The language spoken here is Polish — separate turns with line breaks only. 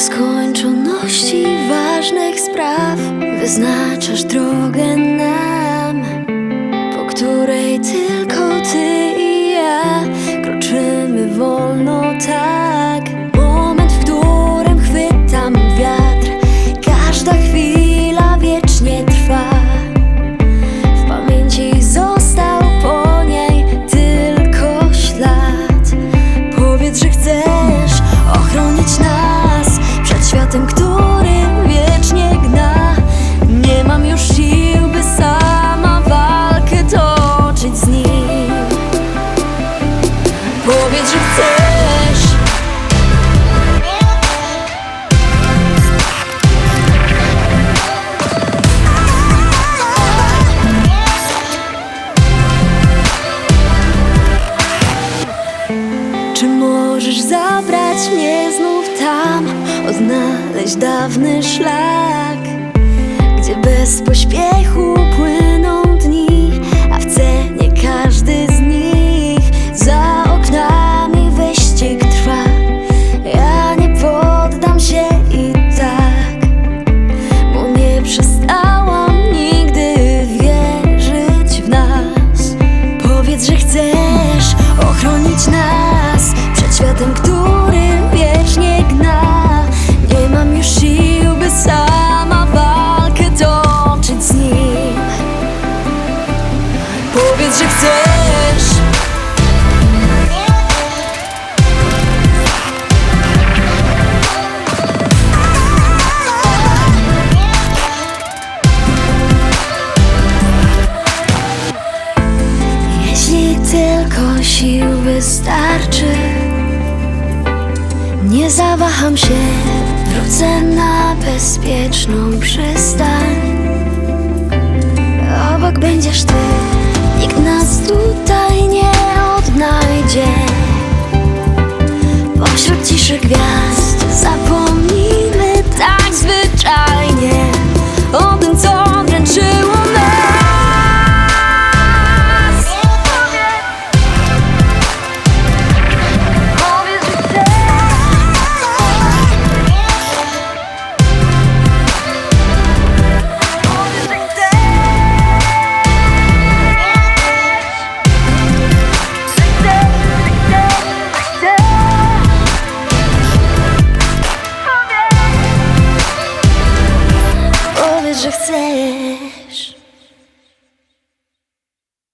nieskończoności ważnych spraw. Wyznaczasz drogę nam, po której ty odnaleźć dawny szlak, gdzie bez pośpiechu płyną dni, a w cenie każdy z nich za oknami wyścig trwa. Ja nie poddam się i tak, bo nie przestałam nigdy wierzyć w nas. Powiedz, że chcesz ochronić nas przed światem, który sił wystarczy. Nie zawaham się, wrócę na bezpieczną przystań. Obok będziesz ty, nikt nas tutaj nie odnajdzie. Pośród ciszy gwiazd zapomnij desejas